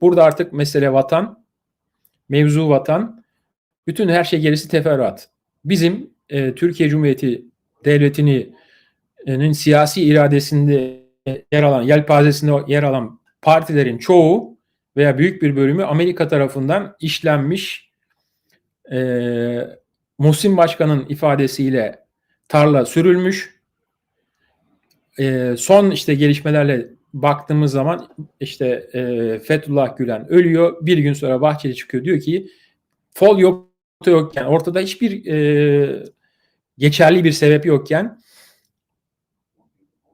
Burada artık mesele vatan, mevzu vatan, bütün her şey gerisi teferruat. Bizim e, Türkiye Cumhuriyeti Devleti'nin siyasi iradesinde yer alan, yelpazesinde yer alan partilerin çoğu veya büyük bir bölümü Amerika tarafından işlenmiş e, Muhsin Başkan'ın ifadesiyle tarla sürülmüş. E, son işte gelişmelerle baktığımız zaman işte e, Fethullah Gülen ölüyor. Bir gün sonra Bahçeli çıkıyor diyor ki fol yok yokken ortada hiçbir e, geçerli bir sebep yokken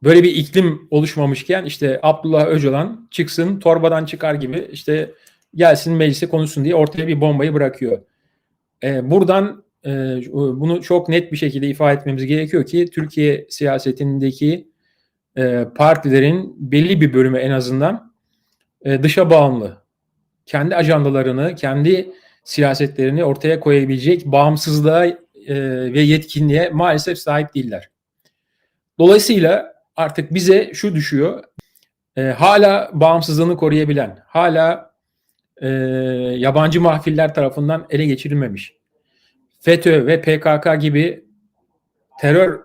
böyle bir iklim oluşmamışken işte Abdullah Öcalan çıksın torbadan çıkar gibi işte gelsin meclise konuşsun diye ortaya bir bombayı bırakıyor. E, buradan e, bunu çok net bir şekilde ifade etmemiz gerekiyor ki Türkiye siyasetindeki e, partilerin belli bir bölümü en azından e, dışa bağımlı. Kendi ajandalarını, kendi siyasetlerini ortaya koyabilecek bağımsızlığa e, ve yetkinliğe maalesef sahip değiller. Dolayısıyla artık bize şu düşüyor. E, hala bağımsızlığını koruyabilen, hala e, yabancı mahfiller tarafından ele geçirilmemiş. FETÖ ve PKK gibi terör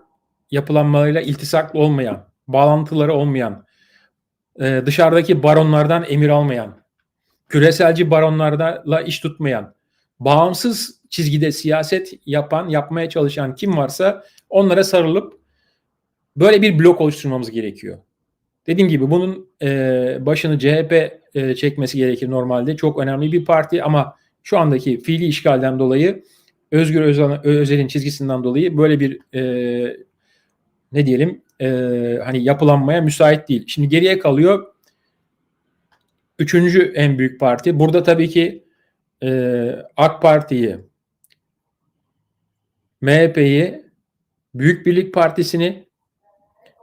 yapılanmalarıyla iltisaklı olmayan, bağlantıları olmayan, e, dışarıdaki baronlardan emir almayan, küreselci baronlarla iş tutmayan, bağımsız çizgide siyaset yapan, yapmaya çalışan kim varsa onlara sarılıp böyle bir blok oluşturmamız gerekiyor. Dediğim gibi bunun e, başını CHP e, çekmesi gerekir normalde. Çok önemli bir parti ama şu andaki fiili işgalden dolayı Özgür Özel'in çizgisinden dolayı böyle bir e, ne diyelim e, hani yapılanmaya müsait değil. Şimdi geriye kalıyor üçüncü en büyük parti. Burada tabii ki e, AK Parti'yi, MHP'yi, Büyük Birlik Partisi'ni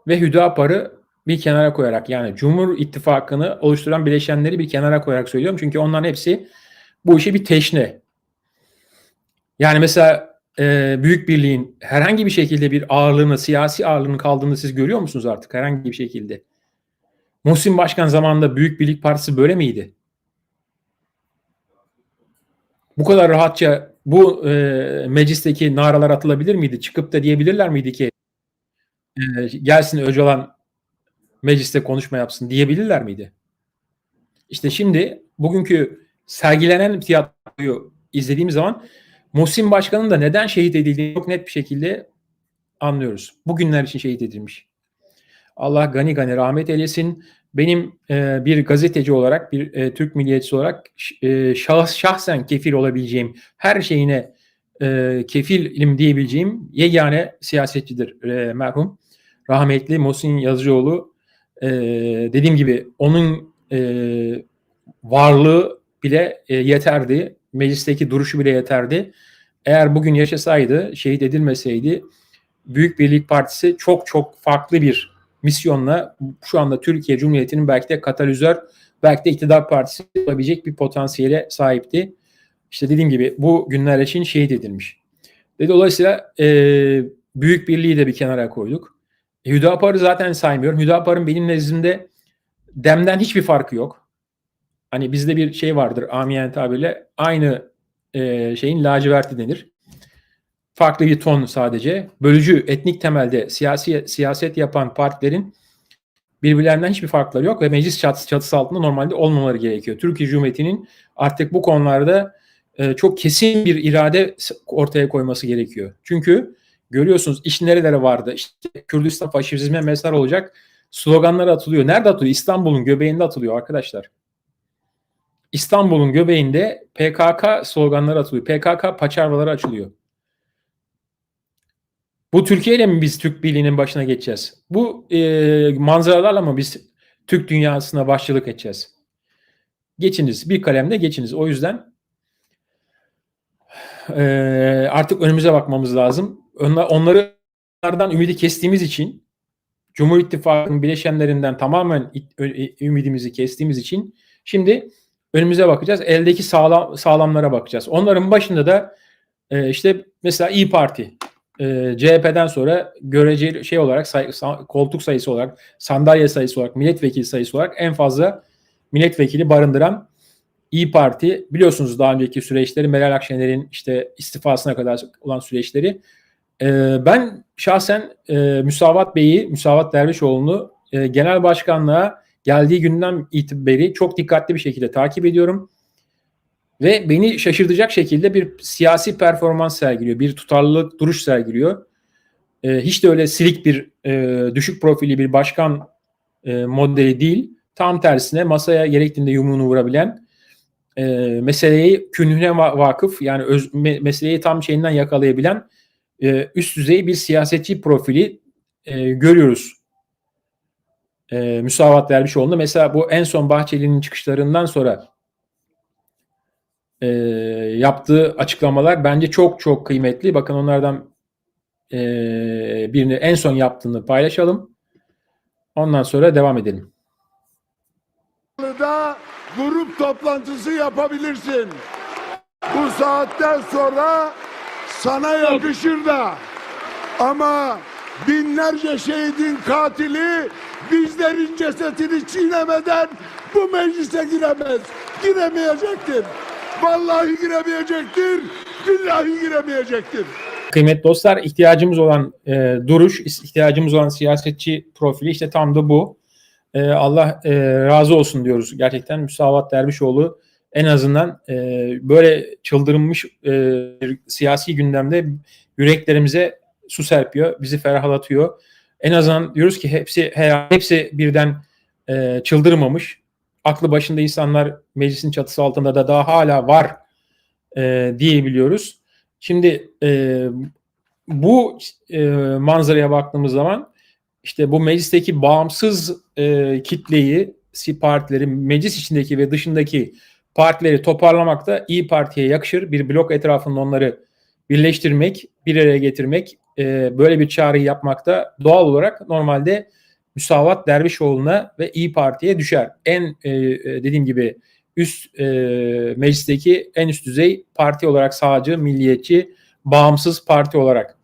ve Hüdapar'ı bir kenara koyarak yani Cumhur İttifakı'nı oluşturan bileşenleri bir kenara koyarak söylüyorum. Çünkü onların hepsi bu işe bir teşne. Yani mesela e, Büyük Birliğin herhangi bir şekilde bir ağırlığını, siyasi ağırlığının kaldığını siz görüyor musunuz artık herhangi bir şekilde? Muhsin Başkan zamanında Büyük Birlik Partisi böyle miydi? Bu kadar rahatça bu e, meclisteki naralar atılabilir miydi? Çıkıp da diyebilirler miydi ki e, gelsin Öcalan mecliste konuşma yapsın diyebilirler miydi? İşte şimdi bugünkü sergilenen tiyatroyu izlediğimiz zaman Muhsin Başkan'ın da neden şehit edildiğini çok net bir şekilde anlıyoruz. Bugünler için şehit edilmiş. Allah gani gani rahmet eylesin. Benim e, bir gazeteci olarak, bir e, Türk milliyetçisi olarak e, şahs, şahsen kefil olabileceğim, her şeyine e, kefilim diyebileceğim yegane siyasetçidir e, merhum. Rahmetli Muhsin Yazıcıoğlu. E, dediğim gibi onun e, varlığı bile e, yeterdi meclisteki duruşu bile yeterdi. Eğer bugün yaşasaydı, şehit edilmeseydi Büyük Birlik Partisi çok çok farklı bir misyonla şu anda Türkiye Cumhuriyeti'nin belki de katalizör, belki de iktidar partisi olabilecek bir potansiyele sahipti. İşte dediğim gibi bu günler için şehit edilmiş. Ve dolayısıyla e, Büyük Birliği de bir kenara koyduk. E, Hüdapar'ı zaten saymıyorum. Hüdapar'ın benim nezdimde Dem'den hiçbir farkı yok. Hani bizde bir şey vardır amiyen tabirle aynı e, şeyin laciverti denir. Farklı bir ton sadece. Bölücü, etnik temelde siyasi siyaset yapan partilerin birbirlerinden hiçbir farkları yok ve meclis çatısı, çatısı altında normalde olmamaları gerekiyor. Türkiye Cumhuriyeti'nin artık bu konularda e, çok kesin bir irade ortaya koyması gerekiyor. Çünkü görüyorsunuz iş nerelere vardı? İşte Kürdistan faşizme mezar olacak sloganlar atılıyor. Nerede atılıyor? İstanbul'un göbeğinde atılıyor arkadaşlar. İstanbul'un göbeğinde PKK sloganları atılıyor. PKK paçavraları açılıyor. Bu Türkiye ile mi biz Türk Birliği'nin başına geçeceğiz? Bu e, manzaralarla mı biz Türk dünyasına başçılık edeceğiz? Geçiniz. Bir kalemde geçiniz. O yüzden e, artık önümüze bakmamız lazım. Onlar, onlardan ümidi kestiğimiz için Cumhur İttifakı'nın bileşenlerinden tamamen ümidimizi kestiğimiz için şimdi önümüze bakacağız. Eldeki sağlam sağlamlara bakacağız. Onların başında da e, işte mesela İyi Parti e, CHP'den sonra göreceli şey olarak say, koltuk sayısı olarak sandalye sayısı olarak milletvekili sayısı olarak en fazla milletvekili barındıran İyi Parti biliyorsunuz daha önceki süreçleri Meral Akşener'in işte istifasına kadar olan süreçleri. Ee, ben şahsen e, Müsavat Bey'i, Müsavat Dervişoğlu'nu e, genel başkanlığa geldiği günden itibari çok dikkatli bir şekilde takip ediyorum. Ve beni şaşırtacak şekilde bir siyasi performans sergiliyor. Bir tutarlılık duruş sergiliyor. E, hiç de öyle silik bir e, düşük profili bir başkan e, modeli değil. Tam tersine masaya gerektiğinde yumruğunu vurabilen e, meseleyi künhüne va- vakıf yani öz, me- meseleyi tam şeyinden yakalayabilen e, üst düzey bir siyasetçi profili e, görüyoruz. E, Müsavat Dervişoğlu'nda mesela bu en son Bahçeli'nin çıkışlarından sonra e, yaptığı açıklamalar bence çok çok kıymetli. Bakın onlardan e, birini en son yaptığını paylaşalım. Ondan sonra devam edelim. da grup toplantısı yapabilirsin. Bu saatten sonra sana yakışır da. Ama binlerce şehidin katili bizlerin cesetini çiğnemeden bu meclise giremez. Giremeyecektir. Vallahi giremeyecektir. Billahi giremeyecektir. Kıymetli dostlar ihtiyacımız olan e, duruş, ihtiyacımız olan siyasetçi profili işte tam da bu. E, Allah e, razı olsun diyoruz. Gerçekten Müsavat Dervişoğlu en azından e, böyle çıldırmış e, siyasi gündemde yüreklerimize su serpiyor, bizi ferahlatıyor. En azından diyoruz ki hepsi hepsi birden e, çıldırmamış. Aklı başında insanlar meclisin çatısı altında da daha hala var e, diyebiliyoruz. Şimdi e, bu e, manzaraya baktığımız zaman işte bu meclisteki bağımsız e, kitleyi, partileri, meclis içindeki ve dışındaki partileri toparlamakta İyi Parti'ye yakışır. Bir blok etrafında onları birleştirmek, bir araya getirmek, e, böyle bir çağrıyı yapmakta doğal olarak normalde Müsavat Dervişoğlu'na ve İyi Parti'ye düşer. En e, dediğim gibi üst e, meclisteki en üst düzey parti olarak sağcı, milliyetçi, bağımsız parti olarak.